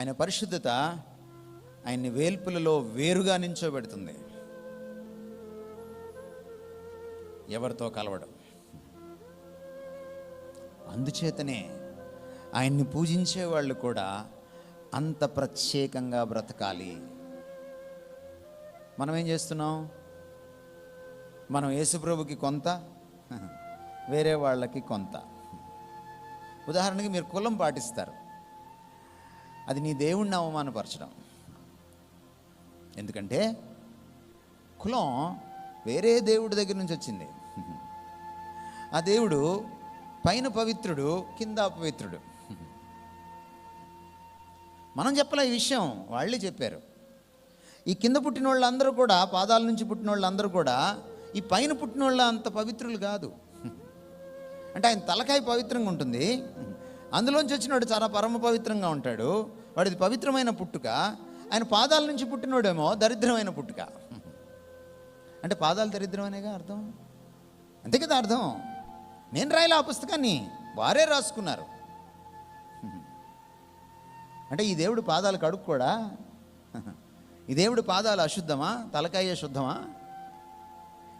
ఆయన పరిశుద్ధత ఆయన్ని వేల్పులలో వేరుగా నించోబెడుతుంది. ఎవరితో కలవడం? అందుచేతనే ఆయన్ని పూజించే వాళ్ళు కూడా అంత ప్రత్యేకంగా బ్రతకాలి. మనం ఏం చేస్తున్నాం? మనం యేసుప్రభుకి కొంత వేరే వాళ్ళకి కొంత. ఉదాహరణకి మీరు కులం పాటిస్తారు. అది నీ దేవుణ్ణి అవమానపరచడం. ఎందుకంటే కులం వేరే దేవుడి దగ్గర నుంచి వచ్చింది. ఆ దేవుడు పైన పవిత్రుడు కింద అపవిత్రుడు. మనం చెప్పలే ఈ విషయం వాళ్ళే చెప్పారు. ఈ కింద పుట్టిన వాళ్ళందరూ కూడా పాదాల నుంచి పుట్టిన వాళ్ళందరూ కూడా ఈ పైన పుట్టిన వాళ్ళ అంత పవిత్రులు కాదు. అంటే ఆయన తలకాయ పవిత్రంగా ఉంటుంది. అందులోంచి వచ్చినవాడు చాలా పరమ పవిత్రంగా ఉంటాడు. వాడిది పవిత్రమైన పుట్టుక ఆయన పాదాల నుంచి పుట్టినోడేమో దరిద్రమైన పుట్టుక. అంటే పాదాలు దరిద్రమనేగా అర్థం? అంతే కదా అర్థం? నేను రాయలే ఆ పుస్తకాన్ని వారే రాసుకున్నారు. అంటే ఈ దేవుడు పాదాలు కడుక్కోడా? ఈ దేవుడు పాదాలు అశుద్ధమా? తలకాయ శుద్ధమా?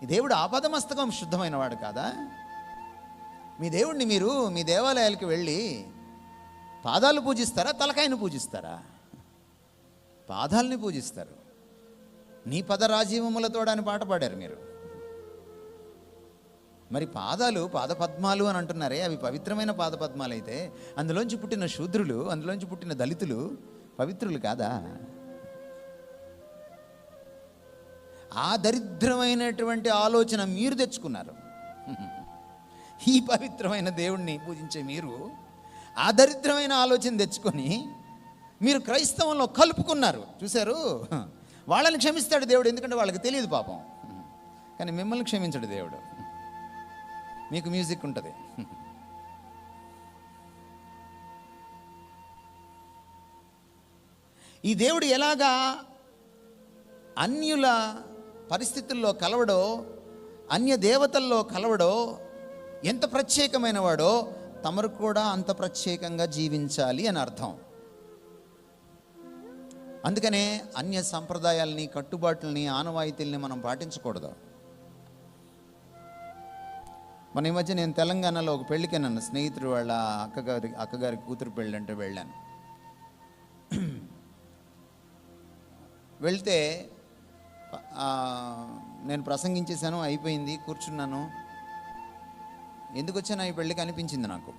ఈ దేవుడు ఆపదమస్తకం శుద్ధమైన వాడు కాదా? మీ దేవుడిని మీరు మీ దేవాలయాలకి వెళ్ళి పాదాలు పూజిస్తారా? తలకాయను పూజిస్తారా? పాదాలని పూజిస్తారు. నీ పద రాజీవములతో అని పాట పాడారు మీరు. మరి పాదాలు పాదపద్మాలు అని అంటున్నారే. అవి పవిత్రమైన పాదపద్మాలు అయితే అందులోంచి పుట్టిన శూద్రులు అందులోంచి పుట్టిన దళితులు పవిత్రులు కాదా? ఆ దరిద్రమైనటువంటి ఆలోచన మీరు తెచ్చుకున్నారు. ఈ పవిత్రమైన దేవుణ్ణి పూజించే మీరు ఆ దరిద్రమైన ఆలోచన తెచ్చుకొని మీరు క్రైస్తవంలో కలుపుకున్నారు. చూశారు? వాళ్ళని క్షమిస్తాడు దేవుడు ఎందుకంటే వాళ్ళకి తెలియదు పాపం. కానీ మిమ్మల్ని క్షమించడు దేవుడు. మీకు మ్యూజిక్ ఉంటుంది. ఈ దేవుడు ఎలాగా అన్యుల పరిస్థితుల్లో కలవడో అన్య దేవతల్లో కలవడో ఎంత ప్రత్యేకమైన వాడో తమరు కూడా అంత ప్రత్యేకంగా జీవించాలి అని అర్థం. అందుకనే అన్య సంప్రదాయాల్ని కట్టుబాట్లని ఆనవాయితీల్ని మనం పాటించకూడదు. మన ఈ మధ్య నేను తెలంగాణలో ఒక పెళ్ళికి నన్ను స్నేహితుడు వాళ్ళ అక్కగారి అక్కగారి కూతురు పెళ్ళి అంటే వెళ్ళాను. వెళ్తే నేను ప్రసంగించేశాను అయిపోయింది కూర్చున్నాను. ఎందుకు వచ్చాను ఈ పెళ్ళికి అనిపించింది నాకు?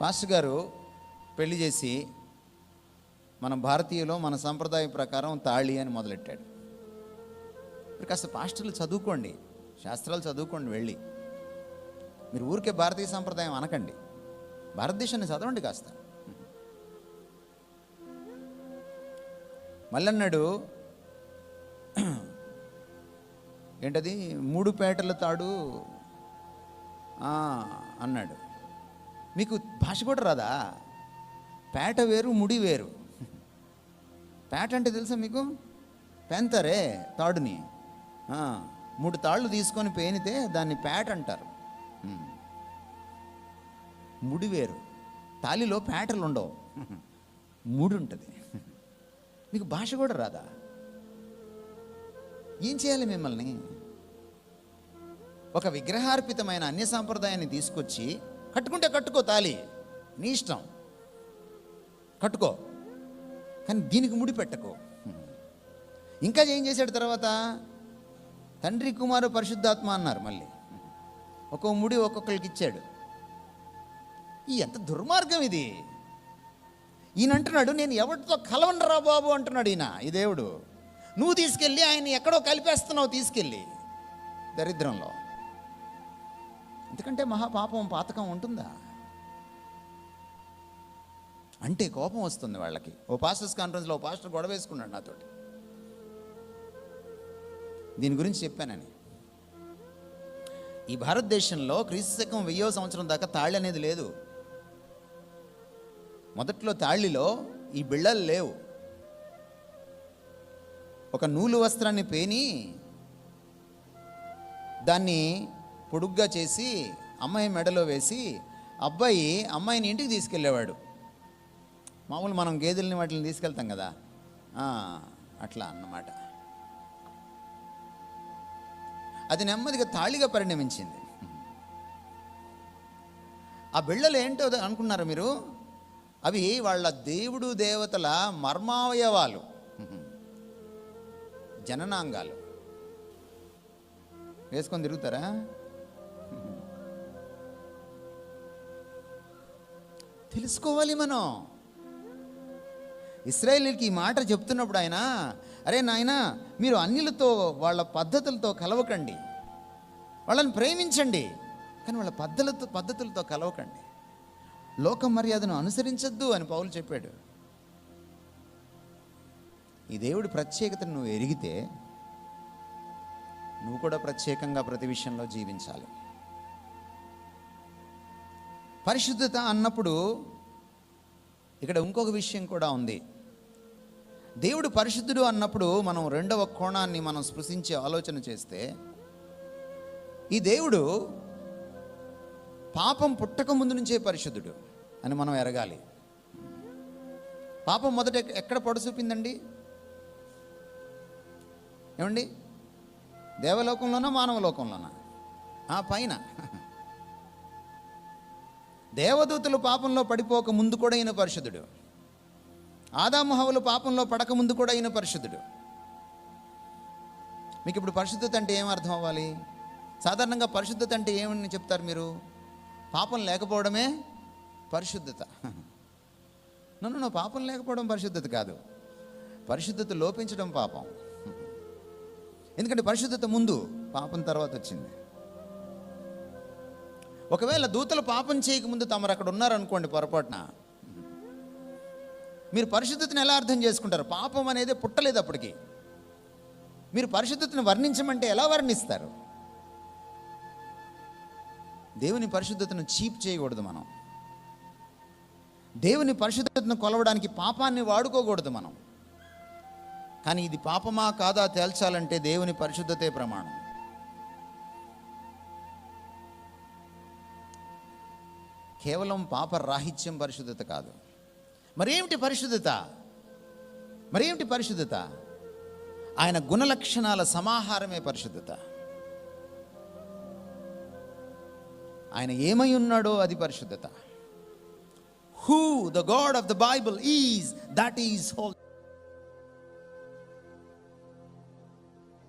పాస్టర్ గారు పెళ్ళి చేసి మన భారతీయులో మన సంప్రదాయం ప్రకారం తాళి అని మొదలెట్టాడు. మీరు కాస్త పాస్టర్లు చదువుకోండి శాస్త్రాలు చదువుకోండి వెళ్ళి. మీరు ఊరికే భారతీయ సంప్రదాయం అనకండి. భారతదేశాన్ని చదవండి కాస్త. మళ్ళన్నాడు ఏంటది? మూడు పేటల తాడు అన్నాడు. మీకు భాష కూడా రాదా? పేట వేరు ముడి వేరు. పేట అంటే తెలుసా మీకు? పెంతరే తాడుని. మూడు తాళ్ళు తీసుకొని పేనితే దాన్ని పేట అంటారు. ముడి వేరు. తాలిలో పేటలు ఉండవు. ముడి ఉంటుంది. మీకు భాష కూడా రాదా? ఏం చేయాలి మిమ్మల్ని? ఒక విగ్రహార్పితమైన అన్య సాంప్రదాయాన్ని తీసుకొచ్చి కట్టుకుంటే కట్టుకో తాలి నీ ఇష్టం. కట్టుకో. కానీ దీనికి ముడి పెట్టకు. ఇంకా ఏం చేశాడు తర్వాత? తండ్రి కుమారు పరిశుద్ధాత్మ అన్నారు మళ్ళీ. ఒక్కో ముడి ఒక్కొక్కరికి ఇచ్చాడు. ఈ ఎంత దుర్మార్గం ఇది. ఈయన అంటున్నాడు నేను ఎవరితో కలవనరా బాబు? అంటున్నాడు ఈయన ఈ దేవుడు. నువ్వు తీసుకెళ్ళి ఆయన ఎక్కడో కలిపేస్తున్నావు తీసుకెళ్ళి. దరిద్రంలో. ఎందుకంటే మహాపాపం పాతకం ఉంటుందా? అంటే కోపం వస్తుంది వాళ్ళకి. ఓ పాస్టర్స్ కాన్ఫరెన్స్లో ఓ పాస్టర్ గొడవ వేసుకున్నాడు నాతోటి. దీని గురించి చెప్పానని. ఈ భారతదేశంలో క్రీస్తు శకం వెయ్యో సంవత్సరం దాకా తాళి అనేది లేదు. మొదట్లో తాళిలో ఈ బిళ్ళలు లేవు. ఒక నూలు వస్త్రాన్ని పేని దాన్ని పొడుగ్గా చేసి అమ్మాయి మెడలో వేసి అబ్బాయి అమ్మాయిని ఇంటికి తీసుకెళ్ళేవాడు. మామూలు మనం గేదెల్ని వాటిని తీసుకెళ్తాం కదా. అట్లా అన్నమాట. అది నెమ్మదిగా తాళిగా పరిణమించింది. ఆ బిళ్ళలు ఏంటో అనుకున్నారు మీరు? అవి వాళ్ళ దేవుడు దేవతల మర్మావయవాలు. జననాంగాలు. వేసుకొని తిరుగుతారా? తెలుసుకోవాలి మనం. ఇస్రాయేలీకి ఈ మాట చెప్తున్నప్పుడు ఆయన అరే నాయన మీరు అన్యులతో వాళ్ళ పద్ధతులతో కలవకండి. వాళ్ళని ప్రేమించండి. కానీ వాళ్ళ పద్ధతులతో పద్ధతులతో కలవకండి. లోక మర్యాదను అనుసరించద్దు అని పౌలు చెప్పాడు. ఈ దేవుడి ప్రత్యేకతను నువ్వు ఎరిగితే నువ్వు కూడా ప్రత్యేకంగా ప్రతి విషయంలో జీవించాలి. పరిశుద్ధత అన్నప్పుడు ఇక్కడ ఇంకొక విషయం కూడా ఉంది. దేవుడు పరిశుద్ధుడు అన్నప్పుడు మనం రెండవ కోణాన్ని మనం స్పృశించే ఆలోచన చేస్తే ఈ దేవుడు పాపం పుట్టక ముందు నుంచే పరిశుద్ధుడు అని మనం ఎరగాలి. పాపం మొదట ఎక్కడ పొడసూపిందండి ఏమండి? దేవలోకంలోనా మానవ లోకంలోనా ఆ పైన. దేవదూతలు పాపంలో పడిపోక ముందు కూడా ఈయన పరిశుద్ధుడు. ఆదామహవులు పాపంలో పడక ముందు కూడా ఈయన పరిశుద్ధుడు. మీకు ఇప్పుడు పరిశుద్ధత అంటే ఏం అర్థం అవ్వాలి? సాధారణంగా పరిశుద్ధత అంటే ఏమని చెప్తారు మీరు? పాపం లేకపోవడమే పరిశుద్ధత. నన్ను నా పాపం లేకపోవడం పరిశుద్ధత కాదు. పరిశుద్ధత లోపించడం పాపం. ఎందుకంటే పరిశుద్ధత ముందు పాపం తర్వాత వచ్చింది. ఒకవేళ దూతలు పాపం చేయకముందు తమరు అక్కడ ఉన్నారనుకోండి పొరపాటున మీరు పరిశుద్ధతను ఎలా అర్థం చేసుకుంటారు? పాపం అనేది పుట్టలేదు అప్పటికి. మీరు పరిశుద్ధతను వర్ణించమంటే ఎలా వర్ణిస్తారు? దేవుని పరిశుద్ధతను చీప్ చేయకూడదు మనం. దేవుని పరిశుద్ధతను కొలవడానికి పాపాన్ని వాడుకోకూడదు మనం. కానీ ఇది పాపమా కాదా తేల్చాలంటే దేవుని పరిశుద్ధతే ప్రమాణం. కేవలం పాప రాహిత్యం పరిశుద్ధత కాదు. మరేమిటి పరిశుద్ధత? మరేమిటి పరిశుద్ధత? ఆయన గుణలక్షణాల సమాహారమే పరిశుద్ధత. ఆయన ఏమై ఉన్నాడో అది పరిశుద్ధత. Who the God of the Bible is that is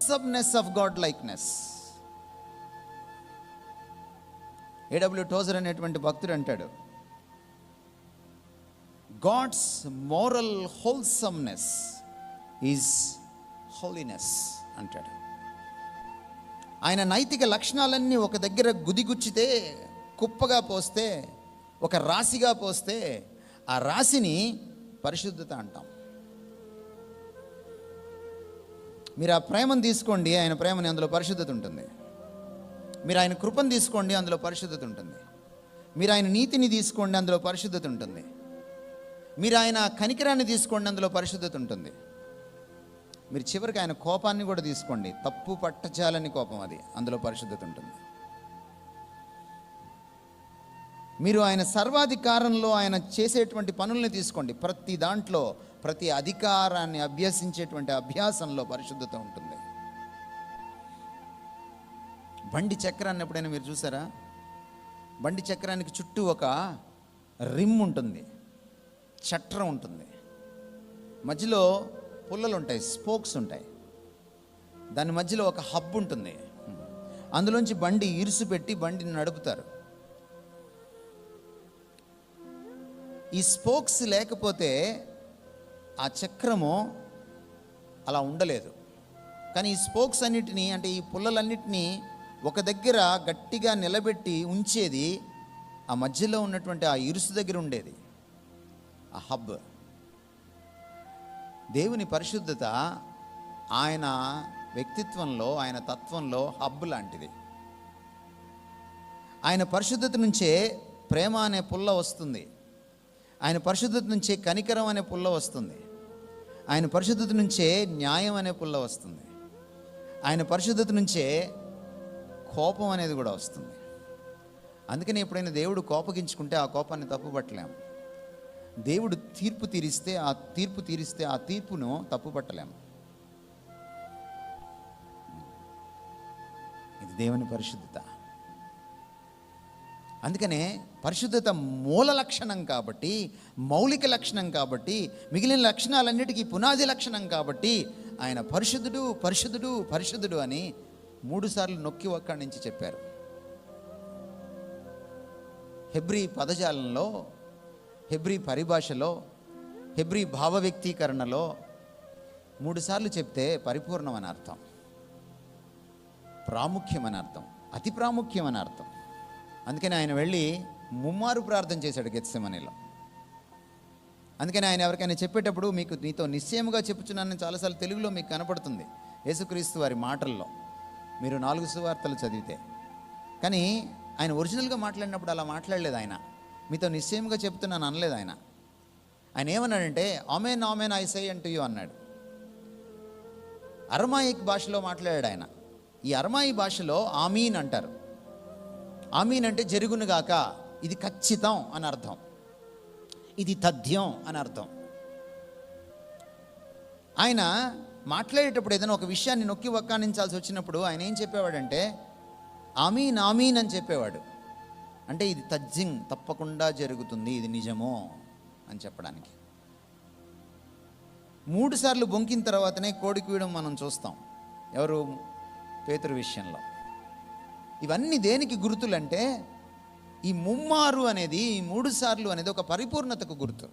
wholesomeness of God likeness AW Tozer అనేటువంటి భక్తుడు అంటాడు God's moral wholesomeness is holiness అంటాడు. ఆయన నైతిక లక్షణాలన్నీ ఒక దగ్గర గుదిగుచ్చితే కుప్పగా పోస్తే ఒక రాశిగా పోస్తే ఆ రాశిని పరిశుద్ధత అంటాం. మీరు ఆ ప్రేమను తీసుకోండి ఆయన ప్రేమని అందులో పరిశుద్ధత ఉంటుంది. మీరు ఆయన కృపను తీసుకోండి అందులో పరిశుద్ధత ఉంటుంది. మీరు ఆయన నీతిని తీసుకోండి అందులో పరిశుద్ధత ఉంటుంది. మీరు ఆయన కనికరాన్ని తీసుకోండి అందులో పరిశుద్ధత ఉంటుంది. మీరు చివరికి ఆయన కోపాన్ని కూడా తీసుకోండి. తప్పు పట్టచాలని కోపం అది అందులో పరిశుద్ధత ఉంటుంది. మీరు ఆయన సర్వాధికారంలో ఆయన చేసేటువంటి పనుల్ని తీసుకోండి. ప్రతి దాంట్లో ప్రతి అధికారాన్ని అభ్యసించేటువంటి అభ్యాసంలో పరిశుద్ధత ఉంటుంది. బండి చక్రాన్ని ఎప్పుడైనా మీరు చూసారా? బండి చక్రానికి చుట్టూ ఒక రిమ్ ఉంటుంది. చట్రం ఉంటుంది. మధ్యలో పుల్లలు ఉంటాయి స్పోక్స్ ఉంటాయి. దాని మధ్యలో ఒక హబ్ ఉంటుంది. అందులోంచి బండి ఇరుసు పెట్టి బండిని నడుపుతారు. ఈ స్పోక్స్ లేకపోతే ఆ చక్రము అలా ఉండలేదు. కానీ ఈ స్పోక్స్ అన్నిటినీ అంటే ఈ పుల్లలన్నిటినీ ఒక దగ్గర గట్టిగా నిలబెట్టి ఉంచేది ఆ మధ్యలో ఉన్నటువంటి ఆ ఇరుసు దగ్గర ఉండేది. ఆ హబ్. దేవుని పరిశుద్ధత ఆయన వ్యక్తిత్వంలో ఆయన తత్వంలో హబ్ లాంటిది. ఆయన పరిశుద్ధత నుంచే ప్రేమ అనే పుల్ల వస్తుంది. ఆయన పరిశుద్ధత నుంచే కనికరం అనే పుల్ల వస్తుంది. ఆయన పరిశుద్ధత నుంచే న్యాయం అనే పుల్ల వస్తుంది. ఆయన పరిశుద్ధత నుంచే కోపం అనేది కూడా వస్తుంది. అందుకని ఎప్పుడైనా దేవుడు కోపగించుకుంటే ఆ కోపాన్ని తప్పుపట్టలేం. దేవుడు తీర్పు తీరిస్తే ఆ తీర్పు తీరిస్తే ఆ తీర్పును తప్పుపట్టలేం. ఇది దేవుని పరిశుద్ధత. అందుకనే పరిశుద్ధత మూల లక్షణం కాబట్టి మౌలిక లక్షణం కాబట్టి మిగిలిన లక్షణాలన్నిటికీ పునాది లక్షణం కాబట్టి ఆయన పరిశుద్ధుడు పరిశుద్ధుడు పరిశుద్ధుడు అని మూడుసార్లు నొక్కి ఒక్కడి నుంచి చెప్పారు. హెబ్రీ పదజాలంలో హెబ్రీ పరిభాషలో హెబ్రీ భావ వ్యక్తీకరణలో మూడుసార్లు చెప్తే పరిపూర్ణం అని అర్థం. ప్రాముఖ్యం అని అర్థం. అతి ప్రాముఖ్యం అని అర్థం. అందుకని ఆయన వెళ్ళి ముమ్మారు ప్రార్థన చేశాడు గెత్సెమనిలో. అందుకని ఆయన ఎవరికైనా చెప్పేటప్పుడు మీకు నీతో నిశ్చయముగా చెప్పుచున్నానని చాలాసార్లు తెలుగులో మీకు కనపడుతుంది. యేసుక్రీస్తు వారి మాటల్లో. మీరు నాలుగు సువార్తలు చదివితే. కానీ ఆయన ఒరిజినల్గా మాట్లాడినప్పుడు అలా మాట్లాడలేదు ఆయన. మీతో నిశ్చయంగా చెప్తున్నాను అనలేదు ఆయన. ఆయన ఏమన్నాడంటే ఆమెన్ ఆమెన్ ఐ సై అంటూ యూ అన్నాడు. అరమాయిక్ భాషలో మాట్లాడాడు ఆయన. ఈ అరమాయి భాషలో ఆమీన్ అంటారు. ఆమీన్ అంటే జరుగునుగాక ఇది ఖచ్చితం అని అర్థం. ఇది తథ్యం అని అర్థం. ఆయన మాట్లాడేటప్పుడు ఏదైనా ఒక విషయాన్ని నొక్కి వక్కానించాల్సి వచ్చినప్పుడు ఆయన ఏం చెప్పేవాడంటే ఆమీన్ ఆమీన్ అని చెప్పేవాడు. అంటే ఇది తజ్జింగ్ తప్పకుండా జరుగుతుంది ఇది నిజమో అని చెప్పడానికి. మూడు సార్లు బొంకిన తర్వాతనే కోడికివ్వడం మనం చూస్తాం. ఎవరు? పేతురు విషయంలో. ఇవన్నీ దేనికి గుర్తులంటే ఈ ముమ్మారు అనేది ఈ మూడు సార్లు అనేది ఒక పరిపూర్ణతకు గుర్తు.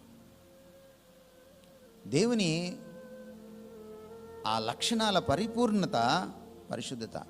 దేవుని ఆ లక్షణాల పరిపూర్ణత పరిశుద్ధత.